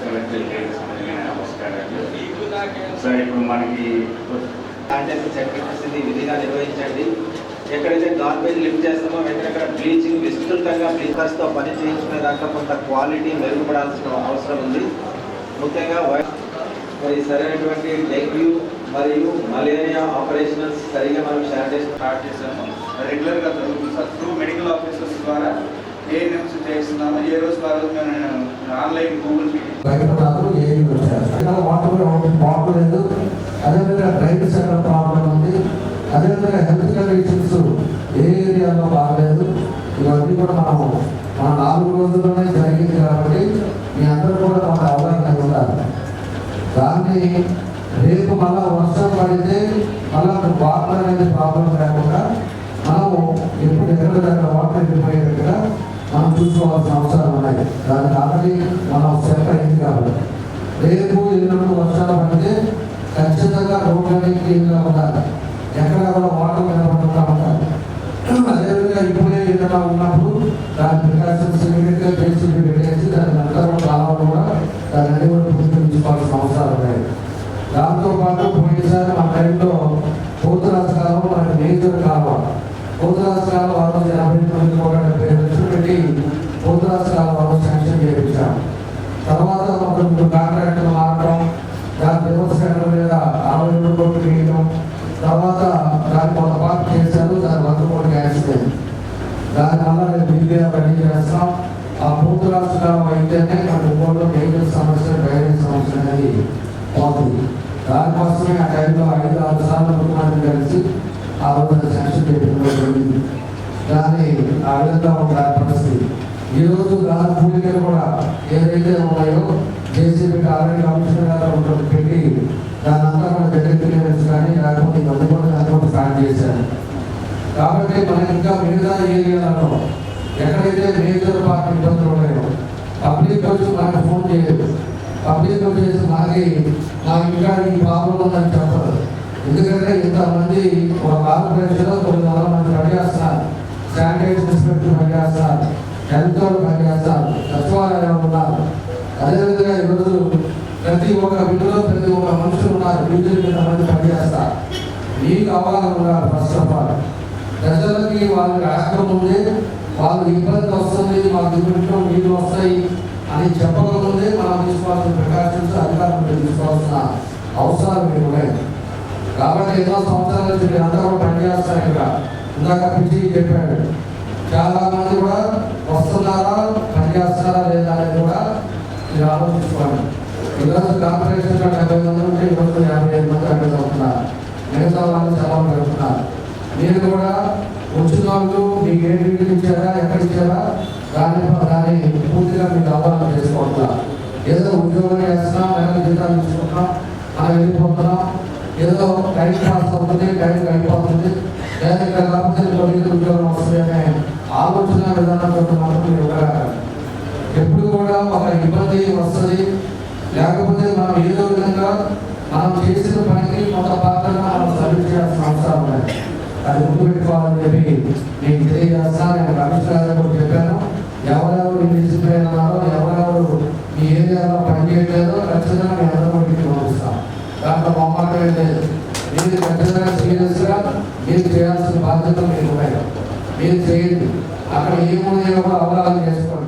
Select నమస్కారాలు so ఇప్పుడు మనకి కాంటాక్ట్ చెక్ విధిగా నిర్వహించండి ఎక్కడైతే గార్బేజ్ లిఫ్ట్ చేస్తామో వెంటనే బ్లీచింగ్ విస్తృతంగా బ్లీచర్స్తో పని చేయించుకునే దాంట్లో కొంత క్వాలిటీ మెరుగుపడాల్సిన అవసరం ఉంది ముఖ్యంగా మరి సరైనటువంటి డెంగ్యూ మరియు మలేరియా ఆపరేషన్స్ సరిగా మనం శానిటైజేషన్ స్టార్ట్ చేసాము రెగ్యులర్గా జరుగుతుంది సార్. త్రూ మెడికల్ ఆఫీసర్స్ ద్వారా చేస్తున్నాను ఏ రోజు ఆ రోజు ఆన్లైన్ గూగుల్ మీటింగ్ భయపడారు వచ్చారు ఇక్కడ వాటర్ వాటర్ లేదు. అదేవిధంగా డ్రైనేజ్ సెక్టర్ ప్రాబ్లం ఉంది. అదేవిధంగా హెల్త్ కండిషన్స్ ఏ ఏరియాలో బాగలేదు. ఇవన్నీ కూడా మనము మన నాలుగు రోజుల్లోనే జరిగింది కాబట్టి మీ అందరూ కూడా మన అవగాహన ఉండాలి. దాన్ని రేపు మళ్ళా వర్షం పడితే మళ్ళా వాటర్ అనేది ప్రాబ్లం లేకుండా మనము ఎప్పుడు ఎక్కడ దగ్గర వాటర్ వెళ్ళిపోయేట్టుగా చూసుకోవాల్సిన అవసరాలు ఉన్నాయి. దానికి ఆల్రెడీ మనం సెట్ అయింది కాబట్టి. రేపు ఎల్లుండి వర్షాలు పడితే ఖచ్చితంగా రోడ్లని క్లీన్గా ఉండాలి. ఎక్కడ కూడా వాటర్ నిలబడకుండా ఉండాలి. అదేవిధంగా ఇప్పుడే ఏదైనా ఉన్నప్పుడు దాని ప్రికాషన్స్ ఇమీడియట్గా చేసి పెట్టేసి దాని అంతా కావాలి కూడా దాని అన్ని కూడా పుష్కరించుకోవాల్సిన అవసరాలు ఉన్నాయి. దాంతోపాటు పోయినసారి మా టైంలో పోతురాజు కాలం మనకి మేజర్ కాలం. పోతురాజు కాలం వాళ్ళు యాభై తొమ్మిది కోట్ల డెబ్బై పెట్టి పోతురాజు వాళ్ళు శాంక్షన్ చేయించాం. తర్వాత మాకు కాంట్రాక్టర్ మారడం దాని సెంటర్ మీద అరవై రెండు కోట్లు వేయడం తర్వాత దాన్ని కొంత పార్ట్ చేశారు దాని వంద కోట్లు యాక్సిడెంట్ దానివల్ల రేపు ఇండియా రెడీ చేస్తాం. ఆ పూర్తి అయితేనే మన ఊళ్ళో మేజర్ సమస్య డ్రైనేజ్ సమస్య అనేది పోతుంది. దానికోసమే ఆ టైంలో ఐదు ఆరు సార్లు ముఖ్యమంత్రి కలిసి ఆ రోజు శాంక్షన్ దాన్ని ఆ విధంగా ఉన్న పరిస్థితి ఈరోజు రోజు పూలికలు కూడా ఏదైతే ఉన్నాయో జేసీబీ ఆల్రెడీ కమిషనర్ గారు ఒకటి పెట్టి దాని అంతా కూడా డెటెక్ట్ క్లియరెన్స్ కానీ లేకపోతే ఇవన్నీ కూడా దాన్ని కూడా స్టార్ట్ చేశాను కాబట్టి మనం ఇంకా మిగతా ఏరియాలలో ఎక్కడైతే మేజర్ పార్టీ ఇబ్బందులు ఉన్నాయో పబ్లిక్ వచ్చి నాకు ఫోన్ చేయదు పబ్లిక్ వచ్చేసి మనకి మాకు ఇంకా ఈ ప్రాబ్లం ఉందని చెప్పరు. ఎందుకంటే ఇంతమంది ఒక కార్పొరేషన్లో కొన్ని వందల మంది పనిచేస్తున్నారు. శానిటైజర్ ఇన్స్పెక్టర్ పనిచేస్తున్నారు హెల్త్ వాళ్ళు పనిచేస్తారు సచివాలయం ఉన్నారు అదేవిధంగా ఈరోజు ప్రతి ఒక్క వీధిలో ప్రతి ఒక్క మనుషులు ఉన్నారు. వీధులు మీద మంది పనిచేస్తారు మీకు అవగాహన ఉన్నారు ఫస్ట్ ఆఫ్ ఆల్ ప్రజలకి వాళ్ళకి రాకముందే వాళ్ళు ఇబ్బంది వస్తుంది మాకు ఇంట్లో నీళ్ళు వస్తాయి అని చెప్పకముందే మనం తీసుకోవాల్సిన ప్రికాషన్స్ అధికారులు తీసుకోవాల్సిన అవసరాలు మీకు ఉన్నాయి. కాబట్టి ఎన్నో సంవత్సరాల నుంచి మీరు అందరూ పనిచేస్తారు ఇక్కడ. ఇందాక పిచ్చి చెప్పాడు. చాలా మంది కూడా వస్తున్నారా పనిచేస్తున్నారా లేదా అనేది కూడా మీరు ఆలోచించుకోండి. ఈరోజు కార్పొరేషన్లో డెబ్బై మంది ఉంటే ఈరోజు యాభై ఐదు మంది అక్కడ అవుతున్నారు. మిగతా వాళ్ళు సెలవులు పెడుతున్నారు మీరు కూడా వచ్చిన వాళ్ళు మీకు ఏ డిగ్రీ ఇచ్చారా ఎక్కడ ఇచ్చారా దాని దాన్ని పూర్తిగా మీకు అవగాహన చేసుకోవట్లా. ఏదో ఉద్యోగం చేస్తున్నాం లేదా జీతాలు తీసుకుంటున్నాం మనం వెళ్ళిపోతున్నాం ఏదో టైం పాస్ అవుతుంది టైం అయిపోతుంది లేదా ఇక్కడ కాకపోతే ఇంకో ఉద్యోగం వస్తుంది ఆలోచన విధానంతో మాత్రం ఎప్పుడు కూడా ఒక ఇబ్బంది వస్తుంది. లేకపోతే మనం ఏదో విధంగా మనం చేసిన పనికి కొంత పాత్రగా మనం సర్వీస్ చేయాల్సిన అవసరం ఉన్నాయి అది ముందు పెట్టుకోవాలని చెప్పి నేను తెలియజేస్తాను. నేను రమేష్ గారు కూడా చెప్పాను. ఎవరెవరు నిలిచిపోయినారో ఎవరెవరు మీ ఏరియాలో పనిచేయట్లేదో ఖచ్చితంగా మీ అందరూ పంపిస్తాం దాంట్లో మొమ్మాటం లేదు. మీరు మీరు చేయాల్సిన బాధ్యత మీరు ఉన్నాయి మీరు చేయండి. అక్కడ ఏమున్నాయో అవగాహన చేసుకోండి.